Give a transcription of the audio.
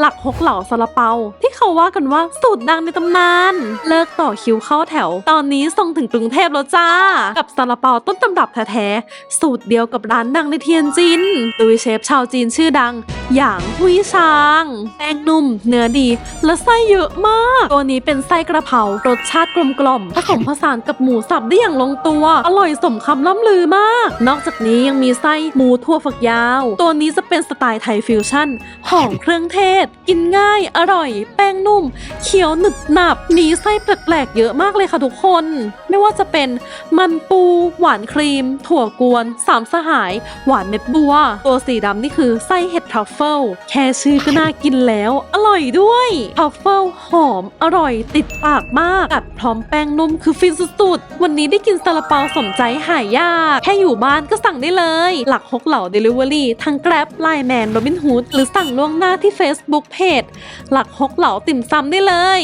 หลักฮกเหล่าซาลาเปา ที่เขาว่ากันว่าสูตรดังในตำนาน เลิกต่อคิวเข้าแถว ตอนนี้ส่งถึงกรุงเทพแล้วจ้า กับซาลาเปาต้นตำรับแท้ๆสูตรเดียวกับร้านดังในเทียนจินโดยเชฟชาวจีนชื่อดัง หยางหุยชางแป้งนุ่ม เนื้อดี และไส้เยอะมาก ตัวนี้เป็นไส้กระเพรารสชาติกลมกล่อมผสมผสานกับหมูสับได้อย่างลงตัว อร่อยสมคำล่ำลือมาก นอกจากนี้ยังมีไส้หมูทั่วฝักยาว ตัวนี้จะเป็นสไตล์ไทยฟิวชั่นหอมเครื่องเทศ กินง่าย อร่อย แป้งนุ่ม เคี้ยวหนึบหนับมีไส้แปลกๆเยอะมากเลยค่ะทุกคน ไม่ว่าจะเป็นมันปู หวานครีม ถั่วกวน สามสหาย หวานเม็ดบัว ตัวสีดำนี่คือไส้เห็ดทรัฟเฟิลแค่ชื่อก็น่ากินแล้ว อร่อยด้วยทรัฟเฟิลหอมอร่อยติดปากมากกัดพร้อมแป้งนุ่มคือฟินสุดๆ วันนี้ได้กินซาลาเปาสมใจหายาก แค่อยู่บ้านก็สั่งได้เลย หลักฮกเหล่าเดลิเวอรี่ทั้ง Grab ไลน์แมนโรบินฮูดหรือสั่งล่วงหน้าที่ Facebook Page หลักฮกเหล่าติ่มซำได้เลย